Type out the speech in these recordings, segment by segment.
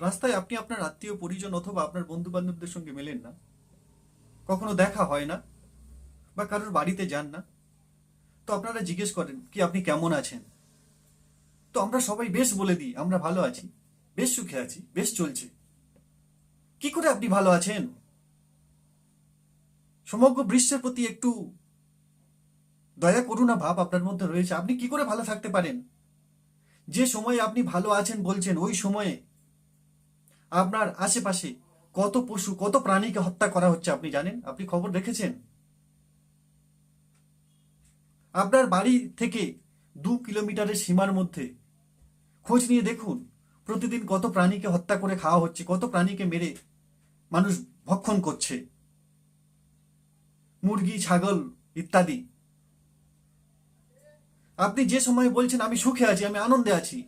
রাস্তায় আপনি আপনার আত্মীয়, পরিজন অথবা আপনার বন্ধু বান্ধবদের সঙ্গে মেলেন না? কখনো দেখা হয় না? বা কারোর বাড়িতে যান না? তো আপনারা জিজ্ঞেস করেন, কি আপনি কেমন আছেন? তো আমরা সবাই, বেশ, বলে দিই, আমরা ভালো আছি। বেশ সুখে আছি, বেশ চলছে। কি করে আপনি ভালো আছেন? সমগ্র বিশ্বের প্রতি একটু দয়া করুণা ভাব আপনার মধ্যে রয়েছে। আপনি কি করে ভালো থাকতে পারেন? যে সময়ে আপনি ভালো আছেন বলছেন, ওই সময়ে আপনার আশেপাশে কত পশু, কত প্রাণীকে হত্যা করা হচ্ছে আপনি জানেন? আপনি খবর রেখেছেন আপনার বাড়ি থেকে দু কিলোমিটারের সীমার মধ্যে খোঁজ নিয়ে দেখুন, প্রতিদিন কত প্রাণীকে হত্যা করে খাওয়া হচ্ছে, কত প্রাণীকে মেরে মানুষ ভক্ষণ করছে। মুরগি, ছাগল ইত্যাদি। আপনি যে সময় বলছেন, আমি সুখে আছি, আমি আনন্দে আছি।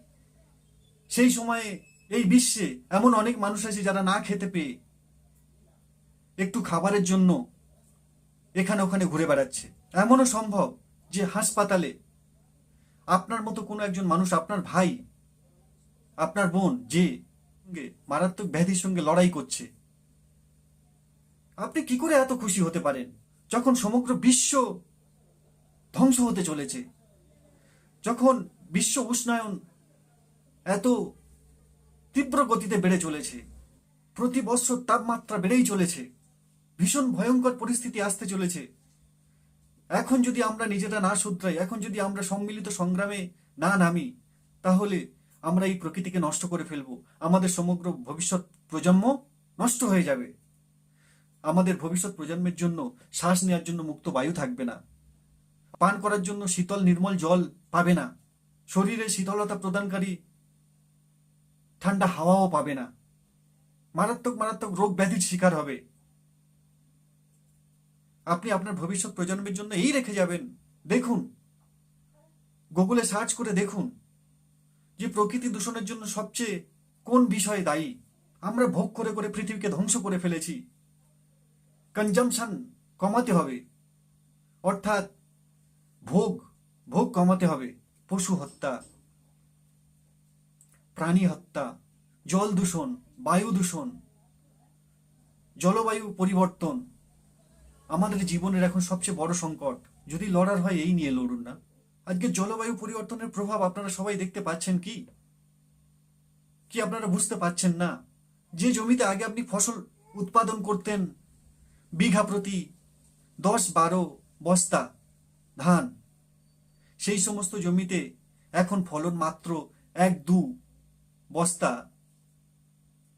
সেই সময়ে এই বিশ্বে এমন অনেক মানুষ আছে যারা না খেতে পেয়ে একটু খাবারের জন্য এখানে ওখানে ঘুরে বেড়াচ্ছে। এমনও সম্ভব যে হাসপাতালে আপনার মতো কোনো একজন মানুষ, আপনার ভাই, আপনার বোন, যে মারাত্মক ব্যাধির সঙ্গে লড়াই করছে, আপনি কি করে এত খুশি হতে পারেন? যখন সমগ্র বিশ্ব ধ্বংস হতে চলেছে, যখন বিশ্ব উষ্ণায়ন এত তীব্র গতিতে বেড়ে চলেছে। প্রতি বছর তাপমাত্রা বেড়েই চলেছে। ভীষণ ভয়ঙ্কর পরিস্থিতি আসতে চলেছে। এখন যদি আমরা নিজেরা না শুধরাই, এখন যদি আমরা সম্মিলিত সংগ্রামে না নামি, তাহলে আমরা এই প্রকৃতিকে নষ্ট করে ফেলব। আমাদের সমগ্র ভবিষ্যৎ প্রজন্ম নষ্ট হয়ে যাবে। আমাদের ভবিষ্যৎ প্রজন্মের জন্য শ্বাস নেওয়ার জন্য মুক্ত বায়ু থাকবে না। পান করার জন্য শীতল নির্মল জল পাবে না। শরীরে শীতলতা প্রদানকারী ঠান্ডা হাওয়াও পাবে না। মারাত্মক মারাত্মক রোগ ব্যাধির শিকার হবে। আপনি আপনার ভবিষ্যৎ প্রজন্মের জন্য এই রেখে যাবেন। দেখুন। গুগলে সার্চ করে দেখুন যে প্রকৃতি দূষণের জন্য সবচেয়ে কোন বিষয়ে দায়ী। আমরা ভোগ করে করে পৃথিবীকে ধ্বংস করে ফেলেছি। কনজামশন কমাতে হবে। অর্থাৎ ভোগ ভোগ কমাতে হবে। পশু হত্যা। প্রাণী হত্যা, জল দূষণ, বায়ু দূষণ, জলবায়ু পরিবর্তন আমাদের জীবনের এখন সবচেয়ে বড় সংকট। যদি লড়ার হয় এই নিয়ে লড়ুন না। আজকে জলবায়ু পরিবর্তনের প্রভাব আপনারা সবাই দেখতে পাচ্ছেন কি? কি আপনারা বুঝতে পাচ্ছেন না? যে জমিতে আগে আপনি ফসল উৎপাদন করতেন, বিঘা প্রতি দশ বারো বস্তা ধান, সেই সমস্ত জমিতে এখন ফলন মাত্র এক দু বস্তা,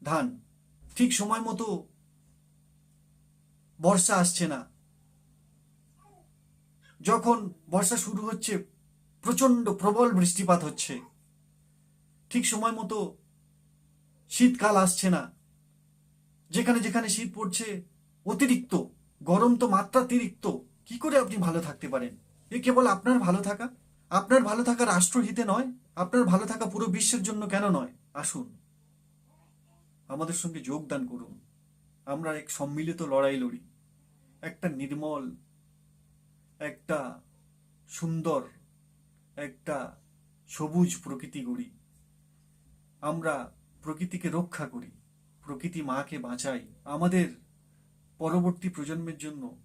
ধান, ঠিক সময় মতো বর্ষা আসছে না। যখন বর্ষা শুরু হচ্ছে প্রচণ্ড প্রবল বৃষ্টিপাত হচ্ছে। ঠিক সময় মতো শীতকাল আসছে না। যেখানে যেখানে শীত পড়ছে, অতিরিক্ত, গরম তো মাত্রাতিরিক্ত কি করে আপনি ভালো থাকতে পারেন? এ কেবল আপনার ভালো থাকা? আপনার ভালো থাকা রাষ্ট্রহিতে নয়, আপনার ভালো থাকা পুরো বিশ্বের জন্য কেন নয়? আসুন, আমাদের সঙ্গে যোগদান করুন। আমরা এক সম্মিলিত লড়াই লড়ি। একটা নির্মল, একটা সুন্দর, একটা সবুজ প্রকৃতি গড়ি। আমরা প্রকৃতিকে রক্ষা করি, প্রকৃতি মাকে বাঁচাই। আমাদের পরবর্তী প্রজন্মের জন্য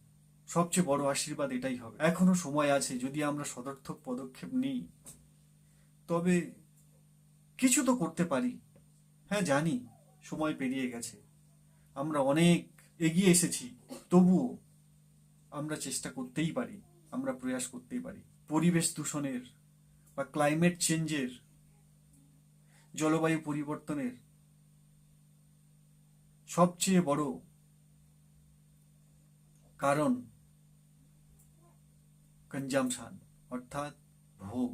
সবচেয়ে বড় আশীর্বাদ এটাই হবে। এখনও সময় আছে, যদি আমরা সদর্থক পদক্ষেপ নিই। তবে কিছু তো করতে পারি। হ্যাঁ জানি, সময় পেরিয়ে গেছে। আমরা অনেক এগিয়ে এসেছি, তবুও আমরা চেষ্টা করতেই পারি, আমরা প্রয়াস করতেই পারি। পরিবেশ দূষণের বা ক্লাইমেট চেঞ্জের জলবায়ু পরিবর্তনের সবচেয়ে বড় কারণ কনজামশন, অর্থাৎ ভোগ।